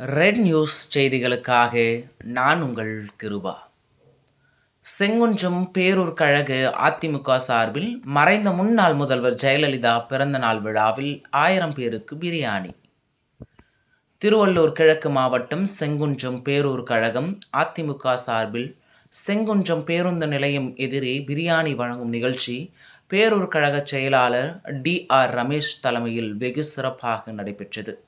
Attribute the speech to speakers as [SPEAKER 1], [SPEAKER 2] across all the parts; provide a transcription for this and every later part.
[SPEAKER 1] Red news செய்திகளுக்காக நான் உங்கள் கிருபா. செங்குன்றம் பேரூர் கழக அதிமுக சார்பில் மறைந்த முன்னாள் முதல்வர் ஜெயலலிதா பிறந்தநாள் விழாவில் ஆயிரம் பேருக்கு பிரியாணி. திருவள்ளூர் கிழக்கு மாவட்டம் செங்குன்றம் பேரூர் கழகம் அதிமுக சார்பில் செங்குன்றம் பேருந்து நிலையம் எதிரே பிரியாணி வழங்கும் நிகழ்ச்சி பேரூர் கழக செயலாளர் டி ஆர் ரமேஷ் தலைமையில் வெகு சிறப்பாக நடைபெற்றது.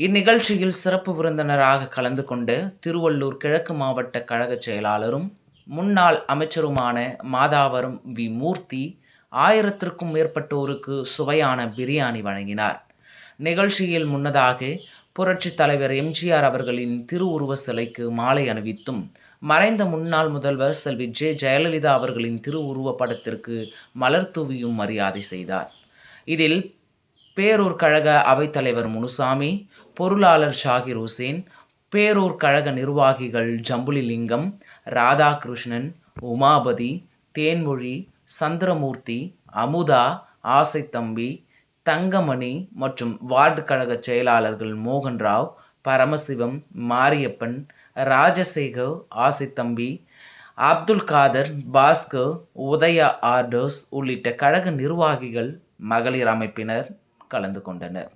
[SPEAKER 1] இந்நிகழ்ச்சியில் சிறப்பு விருந்தினராக கலந்து கொண்டு திருவள்ளூர் கிழக்கு மாவட்ட கழக செயலாளரும் முன்னாள் அமைச்சருமான மாதாவரம் வி. மூர்த்தி ஆயிரத்திற்கும் மேற்பட்டோருக்கு சுவையான பிரியாணி வழங்கினார். நிகழ்ச்சியில் முன்னதாக புரட்சித் தலைவர் எம்ஜிஆர் அவர்களின் திருவுருவ சிலைக்கு மாலை அணிவித்தும் மறைந்த முன்னாள் முதல்வர் செல்வி ஜெ. ஜெயலலிதா அவர்களின் திருவுருவ படத்திற்கு மலர் தூவியும் மரியாதை செய்தார். இதில் பேரூர் கழக அவைத்தலைவர் முனுசாமி பொருளாளர் ஷாகிர் ஹுசேன் பேரூர் கழக நிர்வாகிகள் ஜம்புலிலிங்கம் ராதாகிருஷ்ணன் உமாபதி தேன்மொழி சந்திரமூர்த்தி அமுதா ஆசைத்தம்பி தங்கமணி மற்றும் வார்டு கழக செயலாளர்கள் மோகன்ராவ் பரமசிவம் மாரியப்பன் ராஜசேகர் ஆசைத்தம்பி அப்துல் காதர் பாஸ்கர் உதயா ஆர்டர்ஸ் உள்ளிட்ட கழக நிர்வாகிகள் மகளிர் அமைப்பினர். கலந்து கொண்டனர்.